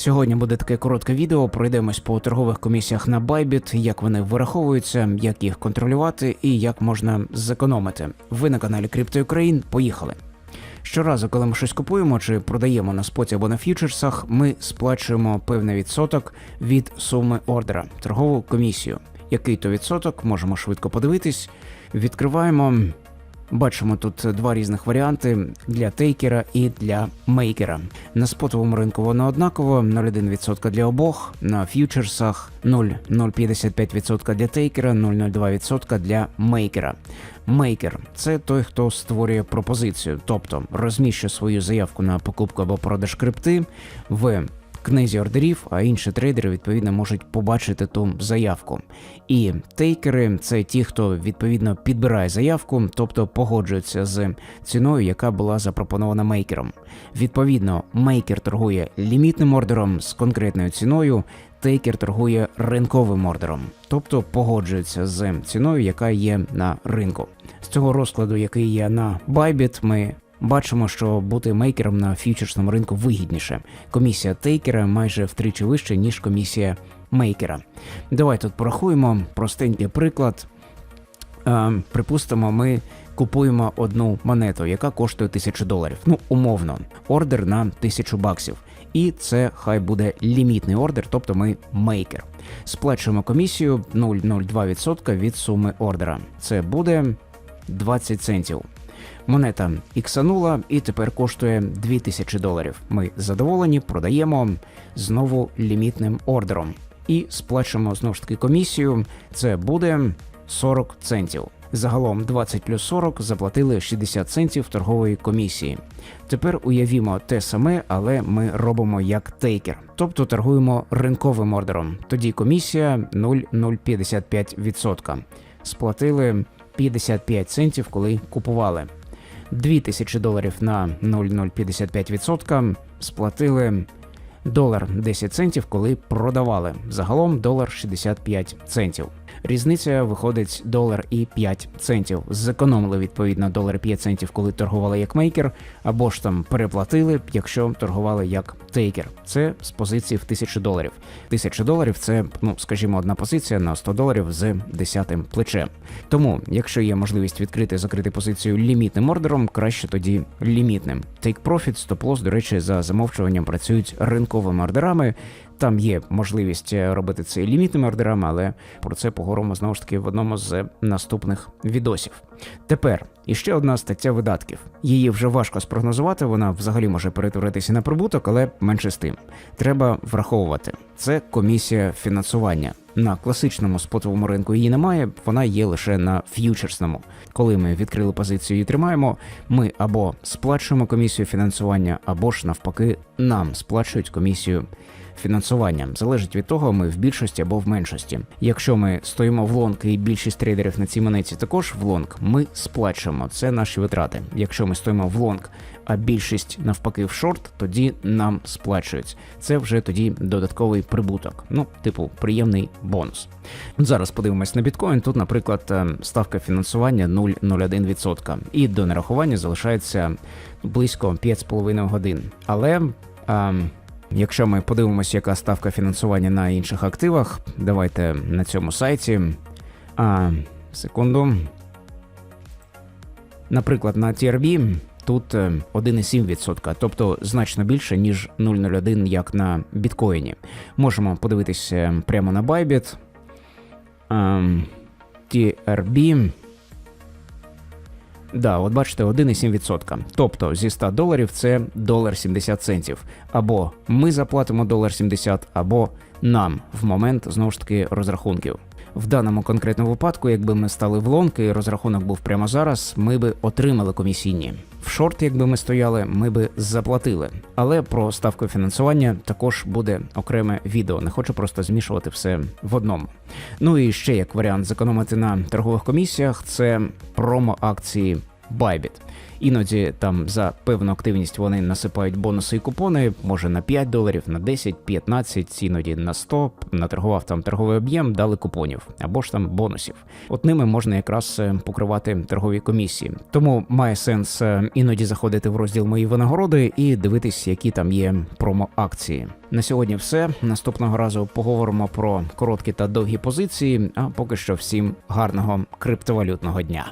Сьогодні буде таке коротке відео. Пройдемось по торгових комісіях на Bybit, як вони вираховуються, як їх контролювати і як можна зекономити. Ви на каналі Крипто Україн. Поїхали. Щоразу, коли ми щось купуємо чи продаємо на споті або на фьючерсах, ми сплачуємо певний відсоток від суми ордера, торгову комісію. Який то відсоток, можемо швидко подивитись. Відкриваємо. Бачимо тут два різних варіанти для тейкера і для мейкера. На спотовому ринку воно однаково 0,1% для обох, на фьючерсах 0,055% для тейкера, 0,02% для мейкера. Мейкер це той, хто створює пропозицію, тобто розміщує свою заявку на покупку або продаж крипти в книзі ордерів, а інші трейдери відповідно можуть побачити ту заявку. І тейкери це ті, хто відповідно підбирає заявку, тобто погоджуються з ціною, яка була запропонована мейкером. Відповідно, мейкер торгує лімітним ордером з конкретною ціною. Тейкер торгує ринковим ордером, тобто погоджується з ціною, яка є на ринку. З цього розкладу, який є на Bybit, ми Бачимо, що бути мейкером на фьючерсному ринку вигідніше. Комісія тейкера майже втричі вища, ніж комісія мейкера. Давай тут порахуємо простенький приклад. Е, припустимо, ми купуємо одну монету, яка коштує 1000 доларів. Ну, умовно, ордер на 1000 баксів. І це хай буде лімітний ордер, тобто ми мейкер. Сплачуємо комісію 0,02% від суми ордера. Це буде 20 центів. Монета іксанула і тепер коштує 2000 доларів. Ми задоволені, продаємо знову лімітним ордером і сплачуємо знову ж таки комісію. Це буде 40 центів. Загалом 20 плюс 40 заплатили 60 центів торгової комісії. Тепер уявімо те саме, але ми робимо як тейкер, тобто торгуємо ринковим ордером. Тоді комісія 0,055%. Сплатили 55 центів, коли купували. 2000 доларів на 0,055% сплатили долар 10 центів, коли продавали. Загалом долар 65 центів. Різниця виходить долар і 5 центів. Зекономили відповідно долар і 5 центів, коли торгували як мейкер, або ж там переплатили, якщо торгували як тейкер. Це з позиції в 1000 доларів. 1000 доларів це, ну скажімо, одна позиція на 100 доларів з 10 плечем. Тому, якщо є можливість відкрити закрити позицію лімітним ордером, краще тоді лімітним. Take Profit, Loss, до речі, за замовчуванням працюють ринковими ордерами. Там є можливість робити це лімітними ордерами, але про це поговоримо знову ж таки в одному з наступних відосів. Тепер іще одна стаття видатків. Її вже важко спрогнозувати, вона взагалі може перетворитися на прибуток, але менше з тим. Треба враховувати. Це комісія фінансування. На класичному спотовому ринку її немає, вона є лише на ф'ючерсному. Коли ми відкрили позицію і тримаємо, ми або сплачуємо комісію фінансування, або ж навпаки нам сплачують комісію фінансування. Залежить від того, ми в більшості або в меншості. Якщо ми стоїмо в лонг і більшість трейдерів на цій монеті також в лонг, ми сплачуємо. Це наші витрати. Якщо ми стоїмо в лонг, а більшість навпаки в шорт, тоді нам сплачують. Це вже тоді додатковий прибуток. Ну, типу, приємний бонус. Зараз подивимось на біткоін. Тут, наприклад, ставка фінансування 0,01%. І до нарахування залишається близько 5,5 годин. Але. А, Якщо ми подивимося, яка ставка фінансування на інших активах, давайте на цьому сайті. А, Секунду. Наприклад, на TRB тут 1,7%, тобто значно більше, ніж 0,01, як на біткоїні. Можемо подивитися прямо на Bybit. TRB. Да, от бачите, 1,7%. Тобто зі 100 доларів це долар 70 центів. Або ми заплатимо долар 70, або нам в момент знову ж таки розрахунків. В даному конкретному випадку, якби ми стали в лонки, і розрахунок був прямо зараз, ми би отримали комісійні. В шорт, якби ми стояли, ми би заплатили. Але про ставку фінансування також буде окреме відео. Не хочу просто змішувати все в одному. Ну і ще як варіант зекономити на торгових комісіях, це промо акції Bybit. Іноді там за певну активність вони насипають бонуси і купони, може на 5 доларів, на 10, 15, іноді на 100, наторгував там торговий об'єм, дали купонів або ж там бонусів. От ними можна якраз е, покривати торгові комісії. Тому має сенс е, іноді заходити в розділ мої винагороди і дивитись, які там є промо-акції. На сьогодні все. Наступного разу поговоримо про короткі та довгі позиції. А поки що всім гарного криптовалютного дня.